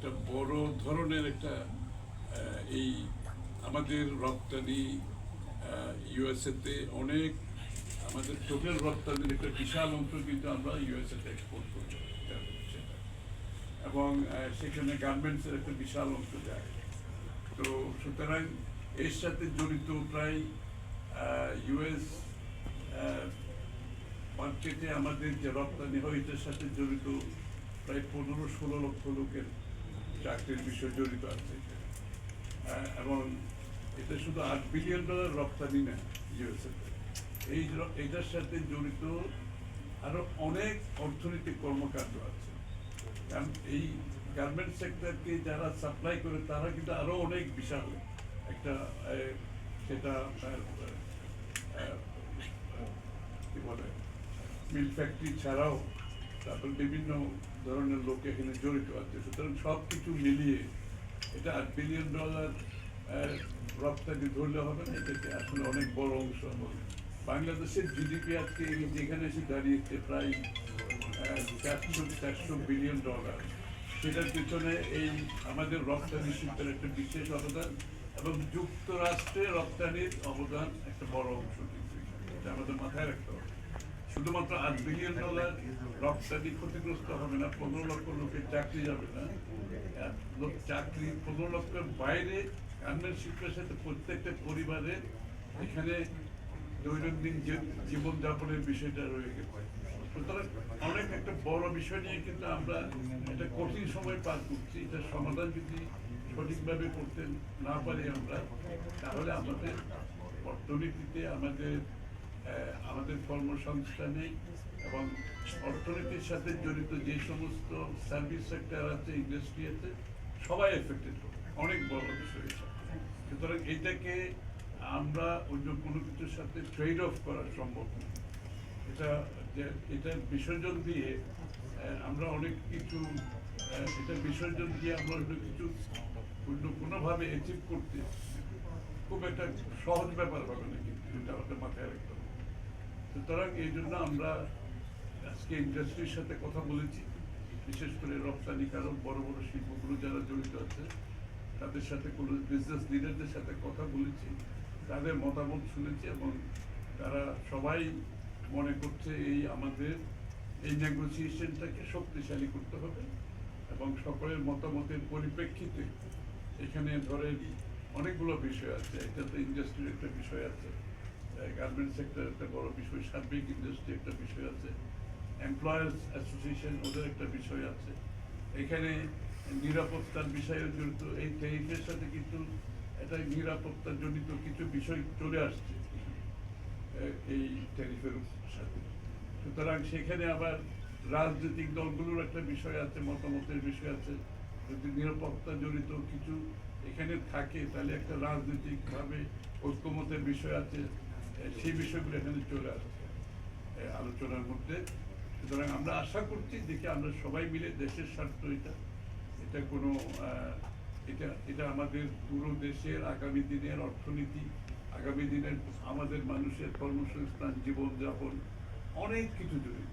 একটা বড় ধরনের একটা এই আমাদের রপ্তানি ইউএসএতে অনেক আমাদের টোটাল রপ্তানির একটা বিশাল অংশ কিন্তু আমরা ইউএসএতে এক্সপোর্ট করি। এবং সেখানে গার্মেন্টসের একটা বিশাল অংশ যায় তো সুতরাং এর সাথে জড়িত প্রায় ইউএস মার্কেটে আমাদের যে রপ্তানি হয়, এটার সাথে জড়িত প্রায় পনেরো ষোলো লক্ষ লোকের চাকরির বিষয় জড়িত আছে। আহ, এবং এটা শুধু আট বিলিয়ন ডলার রপ্তানি না ইউএসএ এই এটার সাথে জড়িত আরও অনেক অর্থনৈতিক কর্মকাণ্ড আছে। কারণ এই গার্মেন্ট সেক্টরকে যারা সাপ্লাই করে তারা কিন্তু আরও অনেক বিশাল একটা সেটা কি বলে মিল ফ্যাক্টরি ছাড়াও তারপর বিভিন্ন ধরনের লোক এখানে জড়িত আছে। সুতরাং সব কিছু মিলিয়ে এটা আট বিলিয়ন ডলার রপ্তানি ধরলে হবে না এটাকে আসলে অনেক বড় অংশ হবে। বাংলাদেশের জিডিপি আজকে যেখানে এসে দাঁড়িয়েছে প্রায় চারশো চারশো বিলিয়ন ডলার সেটার পিছনে এই আমাদের রপ্তানি শিল্পের একটা বিশেষ অবদান এবং যুক্তরাষ্ট্রে রপ্তানির অবদান একটা বড় অংশ। এটা আমাদের মাথায় রাখতে হবে। শুধুমাত্র আট বিলিয়ন ডলার রপ্তানি ক্ষতিগ্রস্ত হবে না, পনেরো লক্ষ লোকের চাকরি যাবে না। চাকরি, পনেরো লক্ষের বাইরে গার্মেন্ট শিল্পের সাথে প্রত্যেকটা পরিবারে এখানে দৈনন্দিন জীবনযাপনের বিষয়টা রয়ে গেছে সুতরাং অনেক একটা বড় বিষয় নিয়ে কিন্তু আমরা একটা কঠিন সময় পার করছি। এটার সমাধান যদি সঠিকভাবে করতে না পারি আমরা, তাহলে আমাদের অর্থনীতিতে আমাদের আমাদের কর্মসংস্থানে এবং অর্থনীতির সাথে জড়িত যে সমস্ত সার্ভিস সেক্টর আছে ইন্ডাস্ট্রি আছে, সবাই এফেক্টেড অনেক বড় বিষয় এটা। সুতরাং এটাকে আমরা অন্য কোনো কিছুর সাথে ট্রেড অফ করা সম্ভব না। এটা এটা বিসর্জন দিয়ে আমরা অনেক কিছু এটা বিসর্জন দিয়ে আমরা অন্য কিছু অন্য কোনোভাবে অ্যাচিভ করতে খুব একটা সহজ ব্যাপার হবে না কিন্তু, এটা আমাদের মাথায় রাখতে সুতরাং এই জন্য আমরা আজকে ইন্ডাস্ট্রির সাথে কথা বলেছি। বিশেষ করে রপ্তানিকারক বড় বড় শিল্পগুলো যারা জড়িত আছে, তাদের সাথে কোনো বিজনেস লিডারদের সাথে কথা বলেছি, তাদের মতামত শুনেছি এবং তারা সবাই মনে করছে এই আমাদের, এই নেগোসিয়েশনটাকে শক্তিশালী করতে হবে এবং সকলের মতামতের পরিপ্রেক্ষিতে এখানে ধরেন অনেকগুলো বিষয় আছে এটা তো ইন্ডাস্ট্রির একটা বিষয় আছে। গার্মেন্ট সেক্টর একটা বড় বিষয়, সার্বিক ইন্ডাস্ট্রি একটা বিষয় আছে। এমপ্লয়ার্স অ্যাসোসিয়েশন ওদের একটা বিষয় আছে। এখানে নিরাপত্তার বিষয়ে জড়িত। এই টেরিফের সাথে কিন্তু একটা নিরাপত্তা জনিত কিছু বিষয় চলে আসছে। এই ট্যারিফের সাথে। সুতরাং সেখানে আবার রাজনৈতিক দলগুলোর একটা বিষয় আছে, মতামতের বিষয় আছে। যদি নিরাপত্তা জড়িত কিছু এখানে থাকে, তাহলে একটা রাজনৈতিকভাবে ঐক্যমতের বিষয় আছে। সেই বিষয়গুলো এখানে চলে আসছে আলোচনার মধ্যে। সুতরাং আমরা আশা করছি দেখি আমরা সবাই মিলে দেশের স্বার্থ এটা এটা কোনো এটা এটা আমাদের পুরো দেশের আগামী দিনের অর্থনীতি, আগামী দিনের আমাদের মানুষের কর্মসংস্থান, জীবনযাপন, অনেক কিছু জড়িত।